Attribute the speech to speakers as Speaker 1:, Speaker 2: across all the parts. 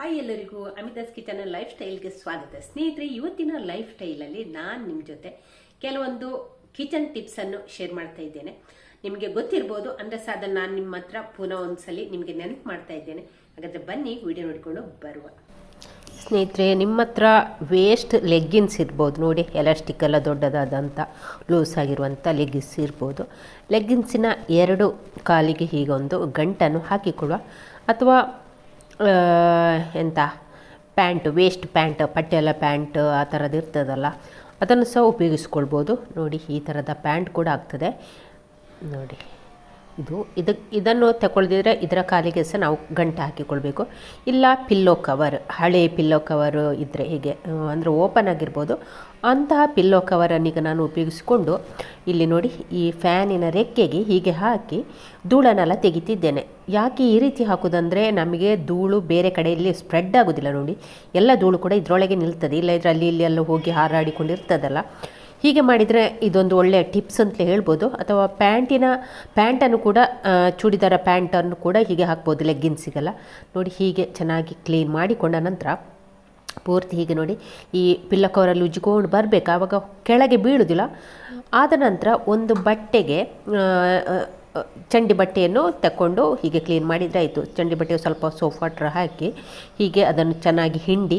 Speaker 1: Hi ಎಲ್ಲರಿಗೂ Amitha's kitchen life ಸ್ಟೈಲ್ಗೆ ಸ್ವಾಗತ. ಸ್ನೇಹಿತರೆ, ಇವತ್ತಿನ ಲೈಫ್ ಸ್ಟೈಲಲ್ಲಿ ನಾನು ನಿಮ್ಮ ಜೊತೆ ಕೆಲವೊಂದು ಕಿಚನ್ ಟಿಪ್ಸನ್ನು ಶೇರ್ ಮಾಡ್ತಾ ಇದ್ದೇನೆ. ನಿಮಗೆ ಗೊತ್ತಿರ್ಬೋದು, ಅಂದರೆ ಅದನ್ನು ನಾನು ನಿಮ್ಮ ಹತ್ರ ಪುನಃ ಒಂದ್ಸಲಿ ನಿಮಗೆ ನೆನಪು ಮಾಡ್ತಾ ಇದ್ದೇನೆ. ಹಾಗಾದರೆ ಬನ್ನಿ, ವಿಡಿಯೋ ನೋಡಿಕೊಂಡು ಬರುವ. ಸ್ನೇಹಿತರೆ ನಿಮ್ಮ ಹತ್ರ ವೇಸ್ಟ್ ಲೆಗ್ಗಿನ್ಸ್ ಇರ್ಬೋದು, ನೋಡಿ ಎಲಾಸ್ಟಿಕ್ ಎಲ್ಲ ದೊಡ್ಡದಾದಂಥ ಲೂಸ್ ಆಗಿರುವಂಥ ಲೆಗ್ಗಿನ್ಸ್ ಇರ್ಬೋದು. ಲೆಗ್ಗಿನ್ಸಿನ ಎರಡು ಕಾಲಿಗೆ ಹೀಗೊಂದು ಗಂಟನ್ನು ಹಾಕಿಕೊಳ್ಳುವ, ಅಥವಾ ಎಂತ? ಪ್ಯಾಂಟ್ ವೇಸ್ಟ್ ಪ್ಯಾಂಟ್ ಪಟ್ಟೆಲ್ಲ ಪ್ಯಾಂಟ್, ಆ ಥರದ್ದು ಇರ್ತದಲ್ಲ. ಅದನ್ನು ಸಹ ಉಪಯೋಗಿಸ್ಕೊಳ್ಬೋದು. ನೋಡಿ, ಈ ಥರದ ಪ್ಯಾಂಟ್ ಕೂಡ ಆಗ್ತದೆ. ನೋಡಿ. ಇದು ಇದಕ್ಕೆ ಇದನ್ನು ತಗೊಳ್ದಿದ್ರೆ ಇದರ ಕಾಲಿಗೆ ಸಹ ನಾವು ಗಂಟು ಹಾಕಿಕೊಳ್ಬೇಕು. ಇಲ್ಲ ಪಿಲ್ಲೋ ಕವರ್ ಹಳೆ ಪಿಲ್ಲೋ ಕವರ್ ಇದ್ದರೆ ಹೀಗೆ ಅಂದರೆ ಓಪನ್ ಆಗಿರ್ಬೋದು. ಅಂತಹ ಪಿಲ್ಲೋ ಕವರನ್ನೀಗ ನಾನು ಉಪಯೋಗಿಸಿಕೊಂಡು ಇಲ್ಲಿ ನೋಡಿ ಈ ಫ್ಯಾನಿನ ರೆಕ್ಕೆಗೆ ಹೀಗೆ ಹಾಕಿ ಧೂಳನ್ನೆಲ್ಲ ತೆಗಿತಿದ್ದೇನೆ. ಯಾಕೆ ಈ ರೀತಿ ಹಾಕೋದಂದರೆ ನಮಗೆ ಧೂಳು ಬೇರೆ ಕಡೆಯಲ್ಲಿ ಸ್ಪ್ರೆಡ್ ಆಗೋದಿಲ್ಲ ನೋಡಿ. ಎಲ್ಲ ಧೂಳು ಕೂಡ ಇದರೊಳಗೆ ನಿಲ್ತದೆ. ಇಲ್ಲ ಇದರಲ್ಲಿ ಇಲ್ಲಿ ಎಲ್ಲ ಹೋಗಿ ಹಾರಾಡಿಕೊಂಡಿರ್ತದಲ್ಲ. ಹೀಗೆ ಮಾಡಿದರೆ ಇದೊಂದು ಒಳ್ಳೆಯ ಟಿಪ್ಸ್ ಅಂತಲೇ ಹೇಳ್ಬೋದು. ಅಥವಾ ಪ್ಯಾಂಟಿನ, ಪ್ಯಾಂಟನ್ನು ಕೂಡ ಚೂಡಿದಾರ ಪ್ಯಾಂಟನ್ನು ಕೂಡ ಹೀಗೆ ಹಾಕ್ಬೋದು, ಲೆಗ್ಗಿನ್ಸಿಗೆಲ್ಲ. ನೋಡಿ, ಹೀಗೆ ಚೆನ್ನಾಗಿ ಕ್ಲೀನ್ ಮಾಡಿಕೊಂಡ ನಂತರ ಪೂರ್ತಿ ಹೀಗೆ ನೋಡಿ, ಈ ಪಿಲ್ಲ ಕವರಲ್ಲಿ ಉಜ್ಜಿಕೊಂಡು ಬರಬೇಕು. ಆವಾಗ ಕೆಳಗೆ ಬೀಳುವುದಿಲ್ಲ ಆದ ನಂತರ ಒಂದು ಬಟ್ಟೆಗೆ ಚಂಡಿ ಬಟ್ಟೆಯನ್ನು ತಗೊಂಡು ಹೀಗೆ ಕ್ಲೀನ್ ಮಾಡಿದರೆ ಆಯಿತು. ಚಂಡಿ ಬಟ್ಟೆ ಸ್ವಲ್ಪ ಸೋಪ್ ವಾಟ್ರ್ ಹಾಕಿ ಹೀಗೆ ಅದನ್ನು ಚೆನ್ನಾಗಿ ಹಿಂಡಿ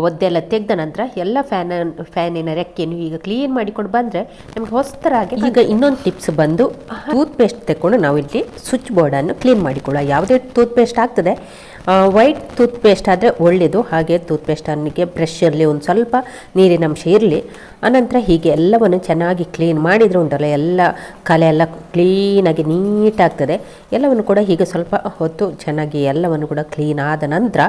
Speaker 1: ಒದ್ದೆಲ್ಲ ತೆಗೆದ ನಂತರ ಎಲ್ಲ ಫ್ಯಾನ್ ಫ್ಯಾನಿನ ರೆಕ್ಕೆಯನ್ನು ಈಗ ಕ್ಲೀನ್ ಮಾಡಿಕೊಂಡು ಬಂದರೆ ನಮಗೆ ಹೊಸ್ತರಾಗಿ ಈಗ ಇನ್ನೊಂದು ಟಿಪ್ಸ್ ಬಂದು ಟೂತ್ ಪೇಸ್ಟ್ ತಗೊಂಡು ನಾವು ಇಲ್ಲಿ ಸ್ವಿಚ್ ಬೋರ್ಡನ್ನು ಕ್ಲೀನ್ ಮಾಡಿಕೊಳ್ಳುವ ಯಾವುದೇ ಟೂತ್ ಪೇಸ್ಟ್ ಆಗ್ತದೆ ವೈಟ್ ಟೂತ್ ಪೇಸ್ಟ್ ಆದರೆ ಒಳ್ಳೆಯದು ಹಾಗೆ ಟೂತ್ ಪೇಸ್ಟ್ ಬ್ರಷ್ ಇರಲಿ ಒಂದು ಸ್ವಲ್ಪ ನೀರಿನಂಶ ಇರಲಿ. ಆನಂತರ ಹೀಗೆ ಎಲ್ಲವನ್ನು ಚೆನ್ನಾಗಿ ಕ್ಲೀನ್ ಮಾಡಿದರೆ ಉಂಟಲ್ಲ, ಎಲ್ಲ ಕಲೆ ಎಲ್ಲ ಕ್ಲೀನಾಗಿ ನೀಟಾಗ್ತದೆ ಎಲ್ಲವನ್ನು ಕೂಡ ಹೀಗೆ ಸ್ವಲ್ಪ ಹೊತ್ತು ಚೆನ್ನಾಗಿ ಎಲ್ಲವನ್ನು ಕೂಡ ಕ್ಲೀನ್ ಆದ ನಂತರ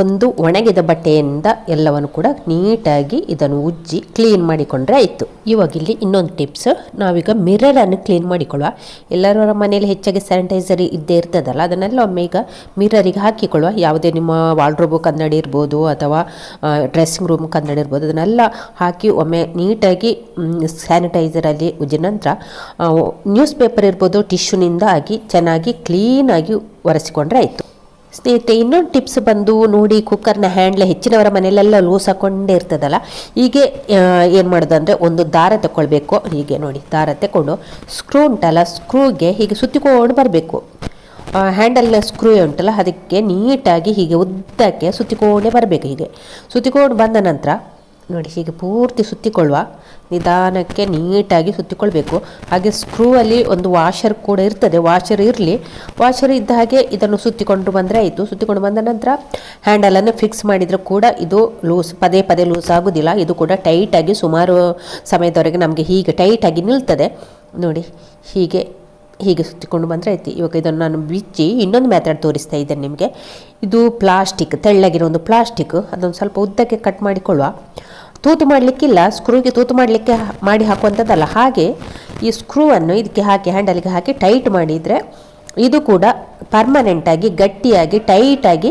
Speaker 1: ಒಂದು ಒಣಗಿದ ಬಟ್ಟೆಯಿಂದ ಎಲ್ಲವನ್ನು ಕೂಡ ನೀಟಾಗಿ ಇದನ್ನು ಉಜ್ಜಿ ಕ್ಲೀನ್ ಮಾಡಿಕೊಂಡ್ರೆ ಆಯಿತು. ಇವಾಗ ಇಲ್ಲಿ ಇನ್ನೊಂದು ಟಿಪ್ಸ್. ನಾವೀಗ ಮಿರರನ್ನು ಕ್ಲೀನ್ ಮಾಡಿಕೊಳ್ಳುವ. ಎಲ್ಲರ ಮನೆಯಲ್ಲಿ ಹೆಚ್ಚಾಗಿ ಸ್ಯಾನಿಟೈಸರ್ ಇದ್ದೇ ಇರ್ತದಲ್ಲ, ಅದನ್ನೆಲ್ಲ ಒಮ್ಮೆ ಈಗ ಮಿರರಿಗೆ ಹಾಕಿಕೊಳ್ಳುವ. ಯಾವುದೇ ನಿಮ್ಮ ವಾಲ್ಡ್ರೋಬು ಕನ್ನಡಿ ಇರ್ಬೋದು ಅಥವಾ ಡ್ರೆಸ್ಸಿಂಗ್ ರೂಮ್ ಕನ್ನಡಿ ಇರ್ಬೋದು, ಅದನ್ನೆಲ್ಲ ಹಾಕಿ ಒಮ್ಮೆ ನೀಟಾಗಿ ಸ್ಯಾನಿಟೈಸರಲ್ಲಿ ಉಜ್ಜಿದ ನಂತರ ನ್ಯೂಸ್ ಪೇಪರ್ ಇರ್ಬೋದು ಟಿಶ್ಯೂನಿಂದ ಆಗಿ ಚೆನ್ನಾಗಿ ಕ್ಲೀನಾಗಿ ಒರೆಸಿಕೊಂಡ್ರೆ ಆಯಿತು. ಸ್ನೇಹಿತರೆ, ಇನ್ನೊಂದು ಟಿಪ್ಸ್ ಬಂದು ನೋಡಿ ಕುಕ್ಕರ್ನ ಹ್ಯಾಂಡ್ಲೆ ಹೆಚ್ಚಿನವರ ಮನೆಯಲ್ಲೆಲ್ಲ ಲೂಸ್ ಹಾಕೊಂಡೇ ಇರ್ತದಲ್ಲ? ಹೀಗೆ ಏನು ಮಾಡೋದು ಅಂದರೆ ಒಂದು ದಾರ ತಗೊಳ್ಬೇಕು ಹೀಗೆ ನೋಡಿ, ದಾರ ತಗೊಂಡು ಸ್ಕ್ರೂ ಉಂಟಲ್ಲ ಸ್ಕ್ರೂಗೆ ಹೀಗೆ ಸುತ್ತಿಕೊಂಡು ಬರಬೇಕು. ಹ್ಯಾಂಡಲ್ನ ಸ್ಕ್ರೂ ಉಂಟಲ್ಲ, ಅದಕ್ಕೆ ನೀಟಾಗಿ ಹೀಗೆ ಉದ್ದಕ್ಕೆ ಸುತ್ತಿಕೊಂಡೇ ಬರಬೇಕು ಹೀಗೆ. ಸುತ್ತಿಕೊಂಡು ಬಂದ ನಂತರ ನೋಡಿ, ಹೀಗೆ ಪೂರ್ತಿ ಸುತ್ತಿಕೊಳ್ಳುವ, ನಿಧಾನಕ್ಕೆ ನೀಟಾಗಿ ಸುತ್ತಿಕೊಳ್ಬೇಕು. ಹಾಗೆ ಸ್ಕ್ರೂ ಅಲ್ಲಿ ಒಂದು ವಾಷರ್ ಕೂಡ ಇರ್ತದೆ. ವಾಷರ್ ಇರಲಿ. ವಾಷರ್ ಇದ್ದ ಹಾಗೆ ಇದನ್ನು ಸುತ್ತಿಕೊಂಡು ಬಂದರೆ ಆಯಿತು. ಸುತ್ತಿಕೊಂಡು ಬಂದ ನಂತರ ಹ್ಯಾಂಡಲನ್ನು ಫಿಕ್ಸ್ ಮಾಡಿದರೆ ಕೂಡ ಇದು ಲೂಸ್ ಪದೇ ಪದೇ ಲೂಸ್ ಆಗೋದಿಲ್ಲ. ಇದು ಕೂಡ ಟೈಟಾಗಿ ಸುಮಾರು ಸಮಯದವರೆಗೆ ನಮಗೆ ಹೀಗೆ ಟೈಟಾಗಿ ನಿಲ್ತದೆ. ನೋಡಿ, ಹೀಗೆ ಹೀಗೆ ಸುತ್ತಿಕೊಂಡು ಬಂದರೆ ಆಯ್ತು. ಇವಾಗ ಇದನ್ನು ನಾನು ಬಿಚ್ಚಿ ಇನ್ನೊಂದು ಮೆಥಡ್ ತೋರಿಸ್ತಾ ಇದ್ದೇನೆ ನಿಮಗೆ. ಇದು ಪ್ಲಾಸ್ಟಿಕ್ ತೆಳ್ಳಗಿರೋ ಒಂದು ಪ್ಲಾಸ್ಟಿಕ್ ಅದೊಂದು ಸ್ವಲ್ಪ ಉದ್ದಕ್ಕೆ ಕಟ್ ಮಾಡಿಕೊಳ್ಳುವ. ತೂತು ಮಾಡಲಿಕ್ಕಿಲ್ಲ ಸ್ಕ್ರೂಗೆ ತೂತು ಮಾಡಲಿಕ್ಕೆ ಮಾಡಿ ಹಾಕುವಂಥದ್ದಲ್ಲ. ಹಾಗೆ ಈ ಸ್ಕ್ರೂವನ್ನು ಇದಕ್ಕೆ ಹಾಕಿ ಹ್ಯಾಂಡಲ್ಗೆ ಹಾಕಿ ಟೈಟ್ ಮಾಡಿದರೆ ಇದು ಕೂಡ ಪರ್ಮನೆಂಟಾಗಿ ಗಟ್ಟಿಯಾಗಿ ಟೈಟಾಗಿ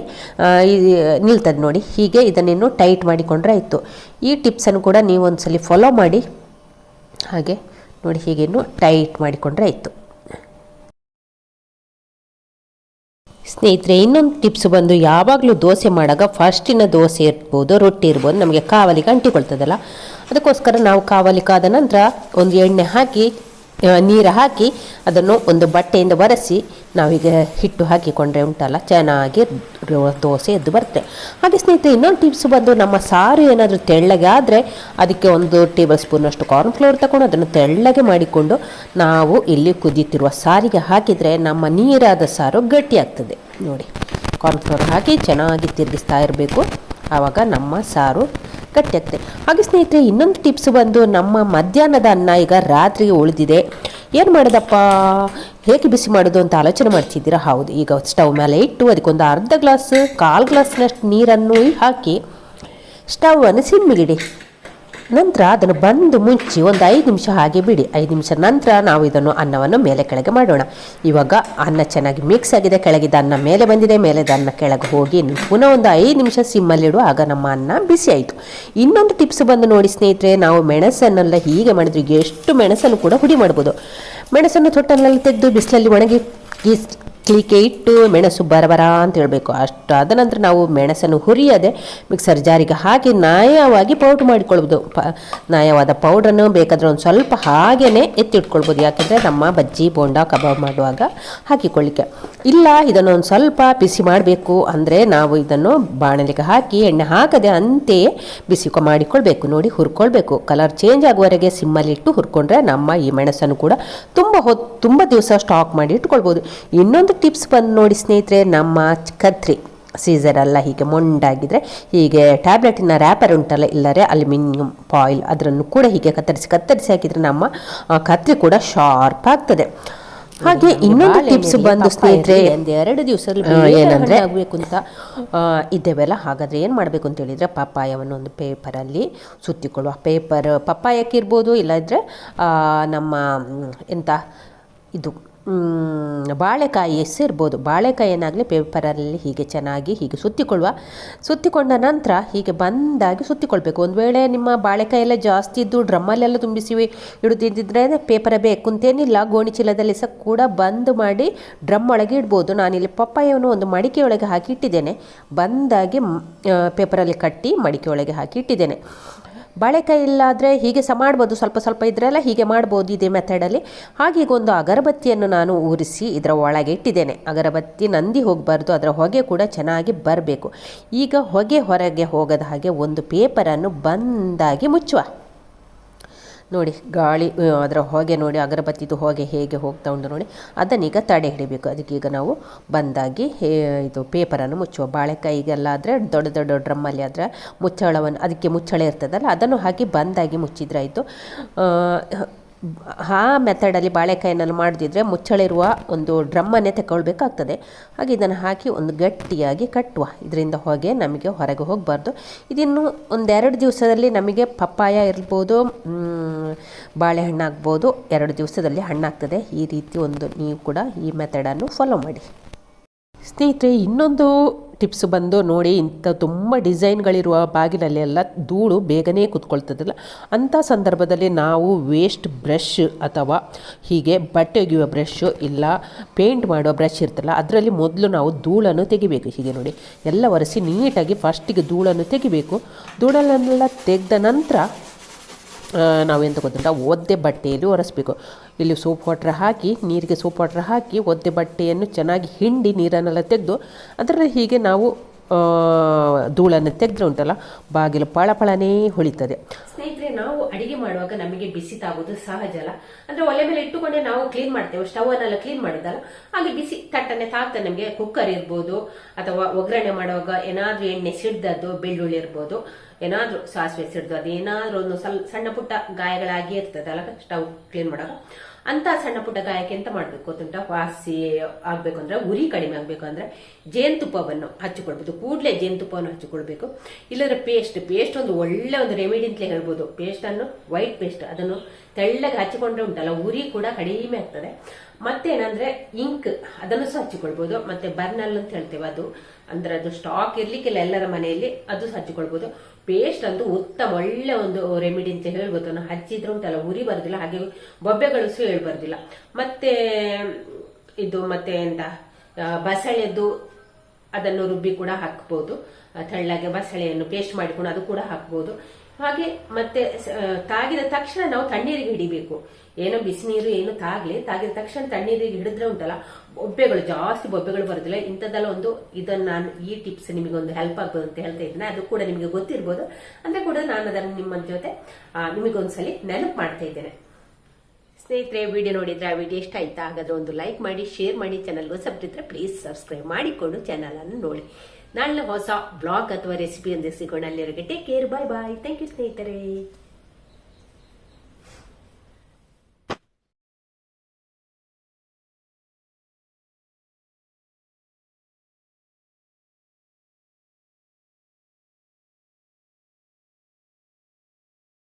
Speaker 1: ನಿಲ್ತದೆ ನೋಡಿ. ಹೀಗೆ ಇದನ್ನೇನು ಟೈಟ್ ಮಾಡಿಕೊಂಡ್ರೆ ಆಯಿತು. ಈ ಟಿಪ್ಸನ್ನು ಕೂಡ ನೀವು ಒಂದ್ಸಲಿ ಫಾಲೋ ಮಾಡಿ. ಹಾಗೆ ನೋಡಿ ಹೀಗೇನು ಟೈಟ್ ಮಾಡಿಕೊಂಡ್ರೆ ಆಯಿತು. ಸ್ನೇಹಿತರೆ, ಇನ್ನೊಂದು ಟಿಪ್ಸ್ ಬಂದು ಯಾವಾಗಲೂ ದೋಸೆ ಮಾಡಾಗ ಫಸ್ಟಿನ ದೋಸೆ ಇರ್ಬೋದು, ರೊಟ್ಟಿ ಇರ್ಬೋದು, ನಮಗೆ ಕಾವಲಿಗೆ ಅಂಟಿಕೊಳ್ತದಲ್ಲ. ಅದಕ್ಕೋಸ್ಕರ ನಾವು ಕಾವಲಿ ಕಾದ ನಂತರ ಒಂದು ಎಣ್ಣೆ ಹಾಕಿ ನೀರು ಹಾಕಿ ಅದನ್ನು ಒಂದು ಬಟ್ಟೆಯಿಂದ ಒರೆಸಿ ನಾವೀಗ ಹಿಟ್ಟು ಹಾಕಿಕೊಂಡ್ರೆ ಉಂಟಲ್ಲ, ಚೆನ್ನಾಗಿ ದೋಸೆ ಎದ್ದು ಬರುತ್ತೆ. ಹಾಗೆ ಸ್ನೇಹಿತರೆ, ಇನ್ನೊಂದು ಟಿಪ್ಸ್ ಬಂದು ನಮ್ಮ ಸಾರು ಏನಾದರೂ ತೆಳ್ಳಗೆ ಆದರೆ ಅದಕ್ಕೆ ಒಂದು ಟೇಬಲ್ ಸ್ಪೂನಷ್ಟು ಕಾರ್ನ್ಫ್ಲೋರ್ ತಗೊಂಡು ಅದನ್ನು ತೆಳ್ಳಗೆ ಮಾಡಿಕೊಂಡು ನಾವು ಇಲ್ಲಿ ಕುದೀತಿರುವ ಸಾರಿಗೆ ಹಾಕಿದರೆ ನಮ್ಮ ನೀರಾದ ಸಾರು ಗಟ್ಟಿಯಾಗ್ತದೆ. ನೋಡಿ ಕಾರ್ನ್ಫ್ಲೋರ್ ಹಾಕಿ ಚೆನ್ನಾಗಿ ತಿರುಗಿಸ್ತಾ ಇರಬೇಕು. ಆವಾಗ ನಮ್ಮ ಸಾರು ಗಟ್ಟಿಯಾಗ್ತದೆ ಹಾಗೆ ಸ್ನೇಹಿತರೆ, ಇನ್ನೊಂದು ಟಿಪ್ಸ್ ಬಂದು ನಮ್ಮ ಮಧ್ಯಾಹ್ನದ ಅನ್ನ ಈಗ ರಾತ್ರಿಗೆ ಉಳಿದಿದೆ. ಏನು ಮಾಡೋದಪ್ಪ? ಹೇಗೆ ಬಿಸಿ ಮಾಡೋದು ಅಂತ ಆಲೋಚನೆ ಮಾಡ್ತಿದ್ದೀರಾ? ಹೌದು, ಈಗ ಸ್ಟವ್ ಮೇಲೆ ಇಟ್ಟು ಅದಕ್ಕೊಂದು ಅರ್ಧ ಗ್ಲಾಸ್, ಕಾಲು ಗ್ಲಾಸ್ನಷ್ಟು ನೀರನ್ನು ಹಾಕಿ ಸ್ಟವನ್ನು ಸಿಮ್ಮಿಗಿಡಿ ನಂತರ ಅದನ್ನು ಬಂದು ಮುಚ್ಚಿ ಒಂದು ಐದು ನಿಮಿಷ ಹಾಗೆ ಬಿಡಿ. ಐದು ನಿಮಿಷ ನಂತರ ನಾವು ಇದನ್ನು ಅನ್ನವನ್ನು ಮೇಲೆ ಕೆಳಗೆ ಮಾಡೋಣ. ಇವಾಗ ಅನ್ನ ಚೆನ್ನಾಗಿ ಮಿಕ್ಸ್ ಆಗಿದೆ. ಕೆಳಗಿದ ಅನ್ನ ಮೇಲೆ ಬಂದಿದೆ. ಮೇಲೆದ ಅನ್ನ ಕೆಳಗೆ ಹೋಗಿ ಪುನಃ ಒಂದು ಐದು ನಿಮಿಷ ಸಿಮ್ಮಲ್ಲಿಡು ಆಗ ನಮ್ಮ ಅನ್ನ ಬಿಸಿ ಆಯಿತು. ಇನ್ನೊಂದು ಟಿಪ್ಸ್ ಬಂದು ನೋಡಿ ಸ್ನೇಹಿತರೆ, ನಾವು ಮೆಣಸನ್ನೆಲ್ಲ ಹೀಗೆ ಮಾಡಿದ್ರೆ ಎಷ್ಟು ಮೆಣಸನ್ನು ಕೂಡ ಹುಡಿ ಮಾಡ್ಬೋದು. ಮೆಣಸನ್ನು ತೊಟ್ಟನ್ನೆಲ್ಲ ತೆಗೆದು ಬಿಸಿಲಲ್ಲಿ ಒಣಗಿ ಕ್ಲಿಕ್ಕೆ ಇಟ್ಟು ಮೆಣಸು ಬರಬರ ಅಂತ ಹೇಳಬೇಕು. ಅಷ್ಟು ಆದ ನಂತರ ನಾವು ಮೆಣಸನ್ನು ಹುರಿಯದೆ ಮಿಕ್ಸರ್ ಜಾರಿಗೆ ಹಾಕಿ ನಯವಾಗಿ ಪೌಡ್ರ್ ಮಾಡಿಕೊಳ್ಬೋದು ಪ, ನಯವಾದ ಪೌಡ್ರನ್ನು ಬೇಕಾದರೆ ಒಂದು ಸ್ವಲ್ಪ ಹಾಗೇ ಎತ್ತಿಟ್ಕೊಳ್ಬೋದು. ಯಾಕೆಂದರೆ ನಮ್ಮ ಬಜ್ಜಿ, ಬೋಂಡ, ಕಬಾಬ್ ಮಾಡುವಾಗ ಹಾಕಿಕೊಳ್ಳಿಕ್ಕೆ. ಇಲ್ಲ, ಇದನ್ನು ಒಂದು ಸ್ವಲ್ಪ ಬಿಸಿ ಮಾಡಬೇಕು. ಅಂದರೆ ನಾವು ಇದನ್ನು ಬಾಣಲಿಗೆ ಹಾಕಿ, ಎಣ್ಣೆ ಹಾಕದೆ ಅಂತೆಯೇ ಬಿಸಿ ಮಾಡಿಕೊಳ್ಬೇಕು. ನೋಡಿ, ಹುರ್ಕೊಳ್ಬೇಕು. ಕಲರ್ ಚೇಂಜ್ ಆಗುವವರೆಗೆ ಸಿಮ್ಮಲ್ಲಿಟ್ಟು ಹುರ್ಕೊಂಡ್ರೆ ನಮ್ಮ ಈ ಮೆಣಸನ್ನು ಕೂಡ ತುಂಬ ಹೊತ್ತು ತುಂಬ ದಿವಸ ಸ್ಟಾಕ್ ಮಾಡಿ ಇಟ್ಕೊಳ್ಬೋದು. ಇನ್ನೊಂದು ಟಿಪ್ಸ್ ಬಂದು ನೋಡಿ ಸ್ನೇಹಿತರೆ ನಮ್ಮ ಕತ್ರಿ. ಸೀಸರ್ ಎಲ್ಲ ಹೀಗೆ ಮೊಂಡಾಗಿದ್ರೆ ಹೀಗೆ ಟ್ಯಾಬ್ಲೆಟಿನ ರ್ಯಾಪರ್ ಉಂಟಲ್ಲ ಇಲ್ಲರೆ ಅಲ್ಯೂಮಿನಿಯಂ ಫಾಯಿಲ್ ಅದರನ್ನು ಕೂಡ ಹೀಗೆ ಕತ್ತರಿಸಿ ಕತ್ತರಿಸಿ ಹಾಕಿದ್ರೆ ನಮ್ಮ ಕತ್ರಿ ಕೂಡ ಶಾರ್ಪ್ ಆಗ್ತದೆ. ಹಾಗೆ ಇನ್ನೊಂದು ಟಿಪ್ಸ್ ಬಂದು ಸ್ನೇಹಿತರೆ
Speaker 2: ಎರಡು ದಿವಸದಲ್ಲಿ
Speaker 1: ಏನಂದ್ರೆ
Speaker 2: ಆಗಬೇಕು ಅಂತ
Speaker 1: ಇದ್ದೇವಲ್ಲ ಹಾಗಾದರೆ ಏನು ಮಾಡಬೇಕು ಅಂತ ಹೇಳಿದರೆ ಪಪ್ಪಾಯವನ್ನು ಒಂದು ಪೇಪರಲ್ಲಿ ಸುತ್ತಿಕೊಳ್ಳುವ. ಪೇಪರ್ ಪಪ್ಪಾಯಕ್ಕಿರ್ಬೋದು ಇಲ್ಲದ್ರೆ ಆ, ನಮ್ಮ ಎಂತ ಇದು ಬಾಳೆಕಾಯಿ ಇರ್ಬೋದು ಬಾಳೆಕಾಯಿಯನ್ನಾಗಲಿ ಪೇಪರಲ್ಲಿ ಹೀಗೆ ಚೆನ್ನಾಗಿ ಹೀಗೆ ಸುತ್ತಿಕೊಳ್ಳುವ. ಸುತ್ತಿಕೊಂಡ ನಂತರ ಹೀಗೆ ಬಂದಾಗಿ ಸುತ್ತಿಕೊಳ್ಬೇಕು. ಒಂದು ವೇಳೆ ನಿಮ್ಮ ಬಾಳೆಕಾಯಿ ಎಲ್ಲ ಜಾಸ್ತಿ ಇದ್ದು ಡ್ರಮ್ಮಲ್ಲೆಲ್ಲ ತುಂಬಿಸಿ ಇಡುತ್ತಿದ್ದರೆ ಪೇಪರ ಬೇಕು ಅಂತೇನಿಲ್ಲ, ಗೋಣಿ ಚೀಲದಲ್ಲಿ ಸಹ ಕೂಡ ಬಂದ್ ಮಾಡಿ ಡ್ರಮ್ ಒಳಗೆ ಇಡ್ಬೋದು. ನಾನಿಲ್ಲಿ ಪಪ್ಪಾಯವನ್ನು ಒಂದು ಮಡಿಕೆಯೊಳಗೆ ಹಾಕಿ ಇಟ್ಟಿದ್ದೇನೆ. ಬಂದಾಗಿ ಪೇಪರಲ್ಲಿ ಕಟ್ಟಿ ಮಡಿಕೆಯೊಳಗೆ ಹಾಕಿ ಇಟ್ಟಿದ್ದೇನೆ. ಬಾಳೆಕಾಯಿ ಇಲ್ಲಾದರೆ ಹೀಗೆ ಸಹ ಮಾಡ್ಬೋದು. ಸ್ವಲ್ಪ ಸ್ವಲ್ಪ ಇದ್ರೆಲ್ಲ ಹೀಗೆ ಮಾಡ್ಬೋದು ಇದೇ ಮೆಥಡಲ್ಲಿ ಹಾಗೀಗೊಂದು ಅಗರಬತ್ತಿಯನ್ನು ನಾನು ಉರಿಸಿ ಇದರ ಒಳಗೆ ಇಟ್ಟಿದ್ದೇನೆ. ಅಗರಬತ್ತಿ ನಂದಿ ಹೋಗಬಾರ್ದು, ಅದರ ಹೊಗೆ ಕೂಡ ಚೆನ್ನಾಗಿ ಬರಬೇಕು. ಈಗ ಹೊಗೆ ಹೊರಗೆ ಹೋಗದ ಹಾಗೆ ಒಂದು ಪೇಪರನ್ನು ಬಂದಾಗಿ ಮುಚ್ಚುವ. ನೋಡಿ, ಗಾಳಿ ಅದರ ಹೊಗೆ ನೋಡಿ, ಅಗರಬತ್ತಿದು ಹೊಗೆ ಹೇಗೆ ಹೋಗ್ತಾ ಉಂಟು ನೋಡಿ ಅದನ್ನೀಗ ತಡೆ ಹಿಡಿಬೇಕು. ಅದಕ್ಕೆ ಈಗ ನಾವು ಬಂದಾಗಿ ಇದು ಪೇಪರನ್ನು ಮುಚ್ಚುವ. ಬಾಳೆಕಾಯಿಗೆಲ್ಲ ಆದರೆ, ದೊಡ್ಡ ದೊಡ್ಡ ಡ್ರಮ್ಮಲ್ಲಿ ಆದರೆ ಮುಚ್ಚಳವನ್ನು, ಅದಕ್ಕೆ ಮುಚ್ಚಳ ಇರ್ತದಲ್ಲ, ಅದನ್ನು ಹಾಕಿ ಬಂದಾಗಿ ಮುಚ್ಚಿದ್ರಾಯಿತು ಆ ಮೆಥಡಲ್ಲಿ ಬಾಳೆಕಾಯಿನಲ್ಲಿ ಮಾಡದಿದ್ರೆ ಮುಚ್ಚಳಿರುವ ಒಂದು ಡ್ರಮ್ಮನ್ನೇ ತಗೊಳ್ಬೇಕಾಗ್ತದೆ ಹಾಗೆ ಇದನ್ನು ಹಾಕಿ ಒಂದು ಗಟ್ಟಿಯಾಗಿ ಕಟ್ಟುವ. ಇದರಿಂದ ಹೊಗೆ ನಮಗೆ ಹೊರಗೆ ಹೋಗಬಾರ್ದು. ಇದಿನ್ನು ಒಂದೆರಡು ದಿವಸದಲ್ಲಿ ನಮಗೆ ಪಪ್ಪಾಯ ಇರ್ಬೋದು ಬಾಳೆಹಣ್ಣು ಆಗ್ಬೋದು. ಎರಡು ದಿವಸದಲ್ಲಿ ಹಣ್ಣಾಗ್ತದೆ. ಈ ರೀತಿ ಒಂದು ನೀವು ಕೂಡ ಈ ಮೆಥಡನ್ನು ಫಾಲೋ ಮಾಡಿ. ಸ್ನೇಹಿತರೆ, ಇನ್ನೊಂದು ಟಿಪ್ಸ್ ಬಂದು ನೋಡಿ ಇಂಥ ತುಂಬ ಡಿಸೈನ್ಗಳಿರುವ ಬಾಗಿಲಲ್ಲಿ ಎಲ್ಲ ಧೂಳು ಬೇಗನೆ ಕೂತ್ಕೊಳ್ತದಲ್ಲ, ಅಂಥ ಸಂದರ್ಭದಲ್ಲಿ ನಾವು ವೇಸ್ಟ್ ಬ್ರಷ್ ಅಥವಾ ಹೀಗೆ ಬಟ್ಟೆ ಒಗೆಯುವ ಬ್ರಷ್ ಇಲ್ಲ ಪೇಂಟ್ ಮಾಡುವ ಬ್ರಷ್ ಇರ್ತಲ್ಲ, ಅದರಲ್ಲಿ ಮೊದಲು ನಾವು ಧೂಳನ್ನು ತೆಗಿಬೇಕು. ಹೀಗೆ ನೋಡಿ, ಎಲ್ಲ ಒರೆಸಿ ನೀಟಾಗಿ ಫಸ್ಟಿಗೆ ಧೂಳನ್ನು ತೆಗಿಬೇಕು. ಧೂಳನ್ನೆಲ್ಲ ತೆಗೆದ ನಂತರ ಆ, ತಗೋತೀವಿ ಒದ್ದೆ ಬಟ್ಟೆಯಲ್ಲಿ ಒರೆಸ್ಬೇಕು. ಇಲ್ಲಿ ಸೋಪ್ ವಾಟ್ರ್ ಹಾಕಿ ನೀರಿಗೆ ಸೋಪ್ ವಾಟ್ರ್ ಹಾಕಿ ಒದ್ದೆ ಬಟ್ಟೆಯನ್ನು ಚೆನ್ನಾಗಿ ಹಿಂಡಿ ನೀರನ್ನೆಲ್ಲ ತೆಗೆದು ಅದರಲ್ಲಿ ಹೀಗೆ ನಾವು ಧೂಳನ್ನು ತೆಗೆದ್ರೆ ಉಂಟಲ್ಲ ಬಾಗಿಲು ಪಳಪಳನೇ ಹೊಳಿತದೆ.
Speaker 2: ಸ್ನೇಹಿತರೆ ನಾವು ಅಡಿಗೆ ಮಾಡುವಾಗ ನಮಗೆ ಬಿಸಿ ತಾಗೋದು ಸಹಜ ಅಲ್ಲ. ಅಂದ್ರೆ ಒಲೆ ಮೇಲೆ ಇಟ್ಟುಕೊಂಡೆ ನಾವು ಕ್ಲೀನ್ ಮಾಡ್ತೇವೆ ಸ್ಟವ್ ಅನ್ನೆಲ್ಲ ಕ್ಲೀನ್ ಮಾಡಿದಲ್ಲ ಹಾಗೆ ಬಿಸಿ ತಟ್ಟನೆ ತಾಗ್ತದೆ ನಮಗೆ ಕುಕ್ಕರ್ ಇರ್ಬೋದು ಅಥವಾ ಒಗ್ಗರಣೆ ಮಾಡುವಾಗ ಏನಾದ್ರೂ ಎಣ್ಣೆ ಸಿಡ್ದದ್ದು ಬೆಳ್ಳುಳ್ಳಿ ಇರ್ಬೋದು. ಏನಾದ್ರೂ ಸಾಸಿವೆ ಸಿಡ್ದು, ಅದು ಏನಾದ್ರೂ ಒಂದು ಸ್ವಲ್ಪ ಸಣ್ಣ ಪುಟ್ಟ ಗಾಯಗಳಾಗಿ ಇರ್ತದಲ್ಲ ಸ್ಟವ್ ಕ್ಲೀನ್ ಮಾಡೋದು. ಅಂತ ಸಣ್ಣ ಪುಟ್ಟ ಗಾಯಕ್ಕೆ ಎಂತ ಮಾಡ್ಬೇಕು ಗೊತ್ತುಂಟ? ವಾಸಿ ಆಗ್ಬೇಕು ಅಂದ್ರೆ, ಉರಿ ಕಡಿಮೆ ಆಗ್ಬೇಕು ಅಂದ್ರೆ, ಜೇನುತುಪ್ಪವನ್ನು ಹಚ್ಚಿಕೊಳ್ಬೇಕು ಕೂಡಲೇ ಜೇನುತುಪ್ಪವನ್ನು ಹಚ್ಚಿಕೊಳ್ಬೇಕು. ಇಲ್ಲದ್ರೆ ಪೇಸ್ಟ್ ಪೇಸ್ಟ್ ಒಂದು ಒಳ್ಳೆ ಒಂದು ರೆಮಿಡಿ ಅಂತಲೇ ಹೇಳ್ಬೋದು. ಪೇಸ್ಟ್ ಅನ್ನು, ವೈಟ್ ಪೇಸ್ಟ್, ಅದನ್ನು ತೆಳ್ಳಗೆ ಹಚ್ಚಿಕೊಂಡ್ರೆ ಉಂಟಲ್ಲ, ಉರಿ ಕೂಡ ಕಡಿಮೆ ಆಗ್ತದೆ. ಮತ್ತೇನಂದ್ರೆ ಇಂಕ್, ಅದನ್ನು ಸಹ ಹಚ್ಚಿಕೊಳ್ಬಹುದು ಮತ್ತೆ ಬರ್ನಲ್ ಅಂತ ಹೇಳ್ತೇವೆ, ಅದು ಅಂದ್ರೆ ಅದು ಸ್ಟಾಕ್ ಇರ್ಲಿಕ್ಕಿಲ್ಲ ಎಲ್ಲರ ಮನೆಯಲ್ಲಿ, ಅದು ಸಹ ಹಚ್ಚಿಕೊಳ್ಬೋದು. ಪೇಸ್ಟ್ ಅಂತೂ ಉತ್ತಮ ಒಳ್ಳೆ ಒಂದು ರೆಮಿಡಿ ಅಂತ ಹೇಳ್ಬೋದು ನಾವು ಹಚ್ಚಿದ್ರೆ ಉಂಟಲ್ಲ ಉರಿ ಬರೋದಿಲ್ಲ, ಹಾಗೆ ಬೊಬ್ಬೆಗಳು ಸಹ ಹೇಳ್ಬಾರ್ದಿಲ್ಲ ಮತ್ತೆ, ಇದು ಮತ್ತೆ ಎಂತ ಬಸಳೆದು ಅದನ್ನು ರುಬ್ಬಿ ಕೂಡ ಹಾಕ್ಬೋದು. ತೆಳ್ಳಗೆ ಬಸಳೆಯನ್ನು ಪೇಸ್ಟ್ ಮಾಡಿಕೊಂಡು ಅದು ಕೂಡ ಹಾಕ್ಬೋದು. ಹಾಗೆ ಮತ್ತೆ ತಾಗಿದ ತಕ್ಷಣ ನಾವು ತಣ್ಣೀರಿಗೆ ಹಿಡಿಬೇಕು. ಏನೋ ಬಿಸಿ ನೀರು ಏನು ತಾಗ್ಲಿ, ತಾಗಿದ ತಕ್ಷಣ ತಣ್ಣೀರಿಗೆ ಹಿಡಿದ್ರೆ ಉಂಟಲ್ಲ, ಬೊಬ್ಬೆಗಳು, ಜಾಸ್ತಿ ಬೊಬ್ಬೆಗಳು ಬರೋದಿಲ್ಲ. ಇಂಥದ್ದೆಲ್ಲ ಒಂದು ಇದನ್ನ ನಾನು ಈ ಟಿಪ್ಸ್ ನಿಮಗೆ ಒಂದು ಹೆಲ್ಪ್ ಆಗ್ಬೋದು ಅಂತ ಹೇಳ್ತಾ ಇದ್ದೇನೆ. ಅದು ಕೂಡ ನಿಮಗೆ ಗೊತ್ತಿರ್ಬೋದು. ಅಂದ್ರೆ ಕೂಡ ನಾನು ಅದನ್ನು ನಿಮ್ಮ ಜೊತೆ ನಿಮಗೊಂದ್ಸಲ ನೆನಪು ಮಾಡ್ತಾ ಇದ್ದೇನೆ. ಸ್ನೇಹಿತರೆ ವಿಡಿಯೋ ನೋಡಿದ್ರೆ ಆ ವಿಡಿಯೋ ಇಷ್ಟ ಆಯ್ತಾ? ಹಾಗಾದ್ರೆ ಒಂದು ಲೈಕ್ ಮಾಡಿ ಶೇರ್ ಮಾಡಿ ಚಾನಲ್ಗೆ ಹೊಸಬ್ರಿದ್ರೆ ಪ್ಲೀಸ್ ಸಬ್ಸ್ಕ್ರೈಬ್ ಮಾಡಿಕೊಂಡು ಚಾನಲ್ ಅನ್ನು ನೋಡಿ. ನಾಳೆ ಹೊಸ ಬ್ಲಾಗ್ ಅಥವಾ ರೆಸಿಪಿ ಅಂತ ಸಿಗೋಣ ಅಲ್ಲಿವರೆಗೆ take care bye bye thank you ಸ್ನೇಹಿತರೆ.